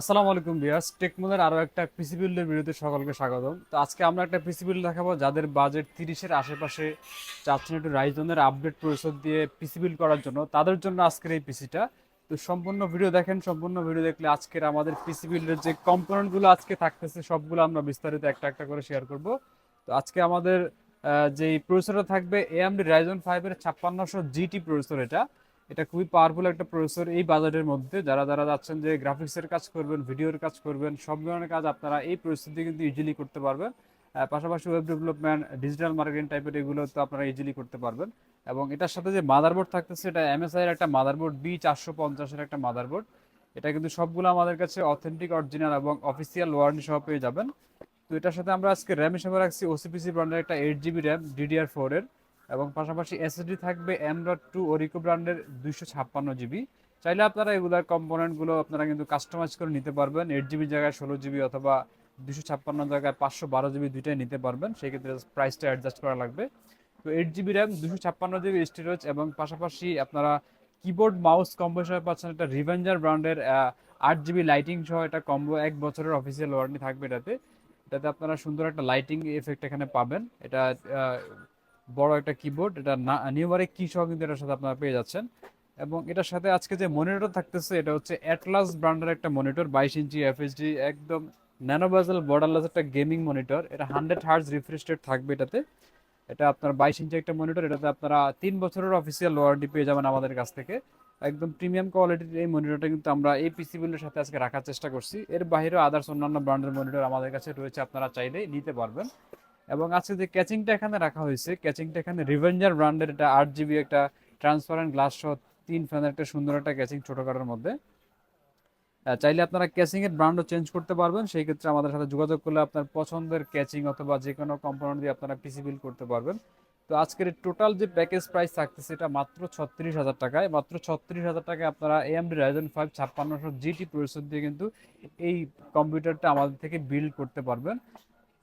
আসসালামু আলাইকুম বিয়াস টেকমোলের আরও একটা পিসি বিল্ডের ভিডিওতে সকলকে স্বাগতম। তো আজকে আমরা একটা পিসি বিল্ড দেখাবো, যাদের বাজেট তিরিশের আশেপাশে চাচ্ছেন একটু রাইজনের আপডেট প্রসেসর দিয়ে পিসি বিল্ড করার জন্য, তাদের জন্য আজকের এই পিসিটা। তো সম্পূর্ণ ভিডিও দেখেন, সম্পূর্ণ ভিডিও দেখলে আজকের আমাদের পিসি বিল্ডের যে কম্পোনেন্টগুলো আজকে থাকতেছে, সবগুলো আমরা বিস্তারিত একটা একটা করে শেয়ার করব। তো আজকে আমাদের যেই প্রসেসরটা থাকবে এ এএমডি রাইজন ফাইভের ছাপ্পান্নশো জিটি প্রসেসর এটা। এটা খুবই পাওয়ারফুল একটা প্রসেসর এই বাজেটের মধ্যে। যারা যারা যাচ্ছেন যে গ্রাফিক্সের কাজ করবেন ভিডিওর কাজ করবেন, সব ধরনের কাজ আপনারা এই প্রসেসর দিয়ে কিন্তু ইজিলি করতে পারবেন। পাশাপাশি ওয়েব ডেভেলপমেন্ট ডিজিটাল মার্কেটিং টাইপের এগুলো তো আপনারা ইজিলি করতে পারবেন। এবং এটার সাথে যে মাদারবোর্ড থাকতেছে, এটা এমএসআই এর একটা মাদারবোর্ড বি চারশো পঞ্চাশের একটা মাদারবোর্ড এটা কিন্তু সবগুলো আমাদের কাছে অথেন্টিক অরিজিনাল এবং অফিসিয়াল ওয়ারেন্টি সহ পেয়ে যাবেন। তো এটার সাথে আমরা আজকে র্যাম হিসেবে রাখছি ওসিপিসি ব্র্যান্ডের একটা eight GB RAM DDR four এর। এবং পাশাপাশি এসএসডি থাকবে এম ডট টু ওরিকো ব্র্যান্ডের দুইশো ছাপ্পান্ন জিবি চাইলে আপনারা এগুলার কম্পোনেন্টগুলো আপনারা কিন্তু কাস্টমাইজ করে নিতে পারবেন। এইট জিবি জায়গায় ষোলো জিবি অথবা দুশো ছাপ্পান্ন জায়গায় পাঁচশো বারো জিবি দুইটাই নিতে পারবেন। সেই ক্ষেত্রে প্রাইসটা অ্যাডজাস্ট করা লাগবে। তো এইট জিবি র্যাম দুশো ছাপ্পান্ন জিবি স্টোরেজ এবং পাশাপাশি আপনারা কিবোর্ড মাউস কম্বো হিসেবে পাচ্ছেন একটা রিভেঞ্জার ব্র্যান্ডের আট জিবি লাইটিং সহ একটা কম্বো এক বছরের অফিসিয়াল ওয়ারেন্টি থাকবে এটাতে। এটাতে আপনারা সুন্দর একটা লাইটিং এফেক্ট এখানে পাবেন। এটা বড় একটা কিবোর্ড এটা নিউমারিক কি সহ কিন্তু এটার সাথে আপনারা পেয়ে যাচ্ছেন। এবং এটার সাথে আজকে যে মনিটর থাকতেছে, এটা হচ্ছে অ্যাটলাস ব্র্যান্ডের একটা মনিটর বাইশ ইঞ্চি এফএসডি একদম ন্যানো বাজেল বর্ডারলেস একটা গেমিং মনিটর এটা হান্ড্রেড হার্জ রিফ্রেশ থাকবে এটাতে। এটা আপনার বাইশ ইঞ্চি একটা মনিটর এটাতে আপনারা তিন বছরের অফিসিয়াল ওয়ারেন্টি পেয়ে যাবেন আমাদের কাছ থেকে। একদম প্রিমিয়াম কোয়ালিটির এই মনিটরটা কিন্তু আমরা এই পিসি বিলের সাথে আজকে রাখার চেষ্টা করছি। এর বাইরেও আদার্স অন্যান্য ব্র্যান্ডের মনিটর আমাদের কাছে রয়েছে, আপনারা চাইলে নিতে পারবেন। এবং আজকে যে ক্যাচিংটা এখানে রাখা হয়েছে, ক্যাচিংটা এখানে রিভেঞ্জার ব্র্যান্ডের এটা আট জিবি একটা ট্রান্সপারেন্ট গ্লাস সহ তিন ফ্যানের একটা সুন্দর একটা ক্যাচিং ছোটখাটোর মধ্যে। চাইলে আপনারা ক্যাচিংয়ের ব্র্যান্ডও চেঞ্জ করতে পারবেন। সেই ক্ষেত্রে আমাদের সাথে যোগাযোগ করলে আপনার পছন্দের ক্যাচিং অথবা যে কোনো কম্পোনেন্ট দিয়ে আপনারা পিসি বিল করতে পারবেন। তো আজকের টোটাল যে প্যাকেজ প্রাইস থাকতেছে এটা মাত্র ছত্রিশ হাজার টাকায়। মাত্র ছত্রিশ হাজার টাকায় আপনারা এএমডি রাইজন ফাইভ ছাপ্পান্নশো জিটি প্রসেসর দিয়ে কিন্তু এই কম্পিউটারটা আমাদের থেকে বিল্ড করতে পারবেন।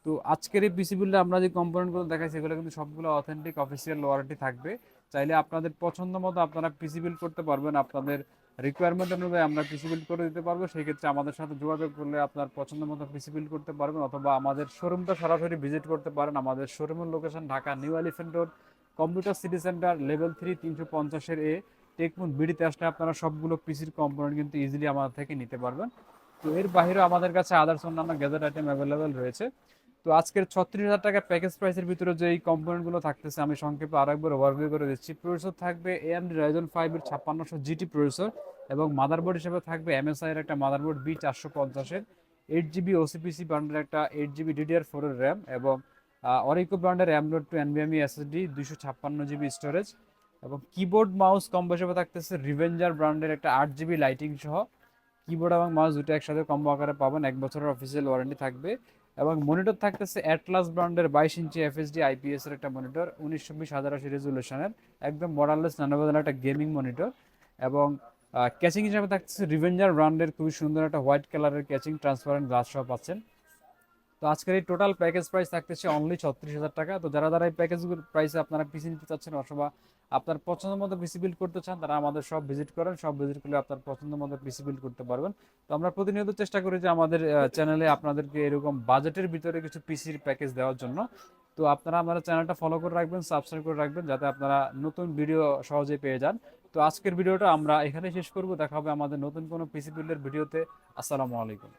তো আজকের এই পিসি বিল্ডে আমরা যে কম্পোনেন্টগুলো দেখাইছি, এগুলো কিন্তু সবগুলো অথেন্টিক অফিসিয়াল ওয়ারেন্টি থাকবে। চাইলে আপনাদের পছন্দ মতো আপনারা পিসি বিল্ড করতে পারবেন, আপনাদের রিকোয়ারমেন্ট অনুযায়ী আমরা পিসি বিল্ড করে দিতে পারব। সেই ক্ষেত্রে আমাদের সাথে যোগাযোগ করলে আপনার পছন্দ মতো পিসি বিল্ড করতে পারবেন অথবা আমাদের শোরুমটা সরাসরি ভিজিট করতে পারেন। আমাদের শোরুমের location Dhaka new elephant road computer city centre level three তিনশো পঞ্চাশের এ টেকমুন বিডিতে আসলে আপনারা সবগুলো পিসির কম্পোনেন্ট কিন্তু ইজিলি আমাদের থেকে নিতে পারবেন। তো এর বাইরেও আমাদের কাছে আদার্স অন্যান্য গ্যাজেট আইটেম অ্যাভেলেবেল রয়েছে। তো আজকের ছত্রিশ হাজার টাকা প্যাকেজ প্রাইসের ভিতরে যে এই কম্পোনেন্টগুলো থাকতেছে, আমি সংক্ষেপে আরও একবার ওভারভিউ করে দিচ্ছি। প্রসেসর থাকবে এএমডি রাইজন ফাইভের ছাপ্পান্নশো জিটি প্রসেসর এবং মাদারবোর্ড হিসেবে থাকবে এমএসআই এর একটা মাদারবোর্ড বি চারশো পঞ্চাশের। এইট জিবি ওসিপিসি ব্র্যান্ডের একটা এইট জিবি ডিডিআর ফোর এর র্যাম এবং অরিকো ব্র্যান্ডের র্যামলোড টু এনবিএমই এসএসডি দুশো ছাপ্পান্ন জিবি স্টোরেজ এবং কিবোর্ড মাউস কম্বো হিসেবে থাকতেছে রিভেঞ্জার ব্র্যান্ডের একটা আট জিবি লাইটিং সহ। কিবোর্ড এবং মাউস দুটো একসাথে কম্বো আকারে পাবেন। এক বছরের অফিসিয়াল ওয়ারেন্টি থাকবে এবং মনিটর থাকতেছে অ্যাটলাস ব্র্যান্ডের বাইশ ইঞ্চি এফএসডি আইপিএস এর একটা মনিটর উনিশশো বিশ হাজার আশি রেজুলেশনের একদম মডারলেস নানাবাদান একটা গেমিং মনিটর এবং ক্যাচিং হিসাবে থাকতেছে রিভেঞ্জার ব্র্যান্ডের খুবই সুন্দর একটা হোয়াইট কালারের ক্যাচিং ট্রান্সপারেন্ট গ্লাস সহ পাচ্ছেন তো আজকের এই টোটাল প্যাকেজ প্রাইস থাকতেছে অনলি ছত্রিশ হাজার টাকা। তো যারা যারা এই প্যাকেজগুলোর প্রাইসে আপনারা পিসি নিতে চাচ্ছেন অথবা আপনার পছন্দ মতো পিসি বিল্ড করতে চান, তারা আমাদের সব ভিজিট করেন। সব ভিজিট করলে আপনার পছন্দ মতো পিসি বিল্ড করতে পারবেন। তো আমরা প্রতিনিয়ত চেষ্টা করি যে আমাদের চ্যানেলে আপনাদেরকে এরকম বাজেটের ভিতরে কিছু পিসির প্যাকেজ দেওয়ার জন্য। তো আপনারা আমাদের চ্যানেলটা ফলো করে রাখবেন সাবস্ক্রাইব করে রাখবেন, যাতে আপনারা নতুন ভিডিও সহজে পেয়ে যান। তো আজকের ভিডিওটা আমরা এখানে শেষ করব। দেখা হবে আমাদের নতুন কোনো পিসি বিল্ডের ভিডিওতে আসসালামু আলাইকুম।